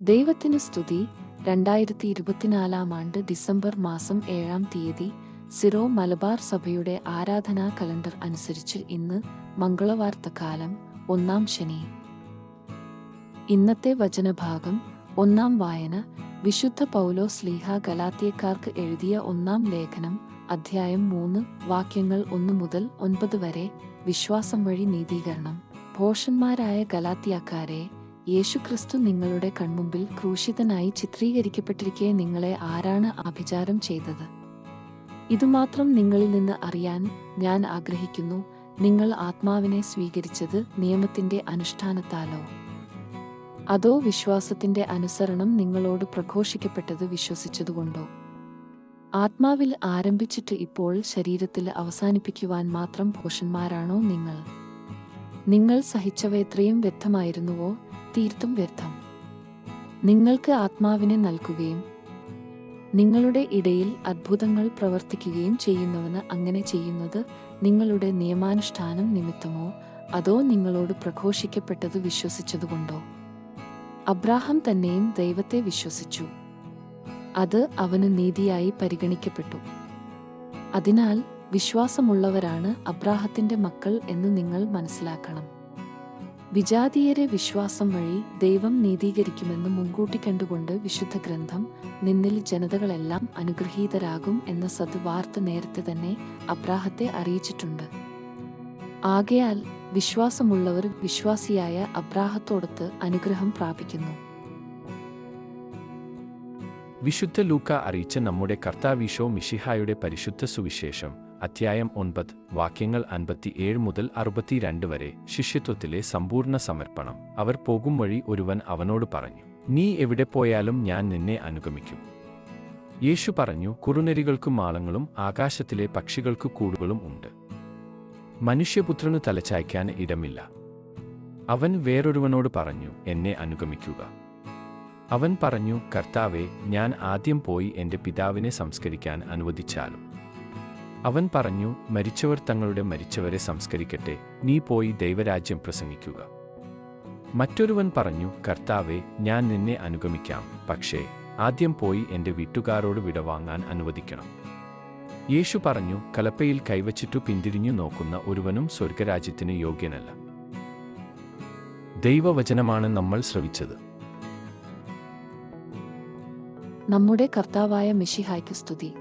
ദൈവത്തിന് സ്തുതി. രണ്ടായിരത്തി ഇരുപത്തിനാലാം ആണ്ട് ഡിസംബർ മാസം ഏഴാം തീയതി സിറോ മലബാർ സഭയുടെ ആരാധനാ കലണ്ടർ അനുസരിച്ച് ഇന്ന് മംഗളവാർത്തക്കാലം ഒന്നാം ശനി. ഇന്നത്തെ വചനഭാഗം ഒന്നാം വായന. വിശുദ്ധ പൗലോ സ്ലീഹ ഗലാത്തിയക്കാർക്ക് എഴുതിയ ഒന്നാം ലേഖനം അധ്യായം മൂന്ന് വാക്യങ്ങൾ ഒന്ന് മുതൽ ഒൻപത് വരെ വിശ്വാസം വഴി നീതീകരണം. ഭോഷന്മാരായ ഗലാത്തിയക്കാരെ യേശുക്രിസ്തു നിങ്ങളുടെ കൺമുമ്പിൽ ക്രൂശിതനായി ചിത്രീകരിക്കപ്പെട്ടിരിക്കെ നിങ്ങളെ ആരാണ് അഭിചാരം ചെയ്തത്? ഇതുമാത്രം നിങ്ങളിൽ നിന്ന് അറിയാൻ ഞാൻ ആഗ്രഹിക്കുന്നു നിങ്ങൾ ആത്മാവിനെ സ്വീകരിച്ചത് നിയമത്തിന്റെ അനുഷ്ഠാനത്താലോ? അതോ വിശ്വാസത്തിന്റെ അനുസരണം നിങ്ങളോട് പ്രഘോഷിക്കപ്പെട്ടത് വിശ്വസിച്ചതുകൊണ്ടോ? ആത്മാവിൽ ആരംഭിച്ചിട്ട് ഇപ്പോൾ ശരീരത്തിൽ അവസാനിപ്പിക്കുവാൻ മാത്രം പോഷന്മാരാണോ നിങ്ങൾ? നിങ്ങൾ സഹിച്ചവയത്രയും വ്യർത്ഥമായിരുന്നുവോ തീർത്തും വ്യർത്ഥം. നിങ്ങൾക്ക് ആത്മാവിനെ നൽകുകയും നിങ്ങളുടെ ഇടയിൽ അത്ഭുതങ്ങൾ പ്രവർത്തിക്കുകയും ചെയ്യുന്നവന് അങ്ങനെ ചെയ്യുന്നത് നിങ്ങളുടെ നിയമാനുഷ്ഠാനം നിമിത്തമോ അതോ നിങ്ങളോട് പ്രഘോഷിക്കപ്പെട്ടത് വിശ്വസിച്ചതുകൊണ്ടോ? അബ്രാഹം തന്നെയും ദൈവത്തെ വിശ്വസിച്ചു. അത് അവന് നീതിയായി പരിഗണിക്കപ്പെട്ടു. അതിനാൽ വിശ്വാസമുള്ളവരാണ് അബ്രാഹത്തിന്റെ മക്കൾ എന്ന് നിങ്ങൾ മനസ്സിലാക്കണം. വിജാതീയരെ വിശ്വാസം വഴി ദൈവം നീതീകരിക്കുമെന്ന് മുൻകൂട്ടി കണ്ടുകൊണ്ട് വിശുദ്ധ ഗ്രന്ഥം നിന്നിൽ ജനതകളെല്ലാം അനുഗ്രഹീതരാകും എന്ന സദ്വാർത്ത നേരത്തെ തന്നെ അബ്രാഹത്തെ അറിയിച്ചിട്ടുണ്ട്. ആകയാൽ വിശ്വാസമുള്ളവർ വിശ്വാസിയായ അബ്രാഹത്തോടൊത്ത് അനുഗ്രഹം പ്രാപിക്കുന്നു. വിശുദ്ധ ലൂക്ക അറിയിച്ച നമ്മുടെ കർത്താവീശോ മിഷിഹായുടെ പരിശുദ്ധ സുവിശേഷം. അധ്യായം ഒൻപത് വാക്യങ്ങൾ അൻപത്തിയേഴ് മുതൽ അറുപത്തിരണ്ട് വരെ ശിഷ്യത്വത്തിലെ സമ്പൂർണ സമർപ്പണം. അവർ പോകും വഴി ഒരുവൻ അവനോട് പറഞ്ഞു നീ എവിടെ പോയാലും ഞാൻ നിന്നെ അനുഗമിക്കും. യേശു പറഞ്ഞു കുറുനരികൾക്കും മാളങ്ങളും ആകാശത്തിലെ പക്ഷികൾക്ക് കൂടുകളും ഉണ്ട്. മനുഷ്യപുത്രനു തലചായ്ക്കാൻ ഇടമില്ല. അവൻ വേറൊരുവനോട് പറഞ്ഞു എന്നെ അനുഗമിക്കുക. അവൻ പറഞ്ഞു കർത്താവെ ഞാൻ ആദ്യം പോയി എന്റെ പിതാവിനെ സംസ്കരിക്കാൻ അനുവദിച്ചാലും. അവൻ പറഞ്ഞു മരിച്ചവർ തങ്ങളുടെ മരിച്ചവരെ സംസ്കരിക്കട്ടെ. നീ പോയി ദൈവരാജ്യം പ്രസംഗിക്കുക. മറ്റൊരുവൻ പറഞ്ഞു കർത്താവെ ഞാൻ നിന്നെ അനുഗമിക്കാം. പക്ഷേ ആദ്യം പോയി എന്റെ വീട്ടുകാരോട് വിടവാങ്ങാൻ അനുവദിക്കണം. യേശു പറഞ്ഞു കലപ്പയിൽ കൈവച്ചിട്ടു പിന്തിരിഞ്ഞു നോക്കുന്ന ഒരുവനും സ്വർഗരാജ്യത്തിന് യോഗ്യനല്ല. ദൈവവചനമാണ് നമ്മൾ ശ്രവിച്ചത്. നമ്മുടെ കർത്താവായ മിഷിഹായ്ക്ക് സ്തുതി.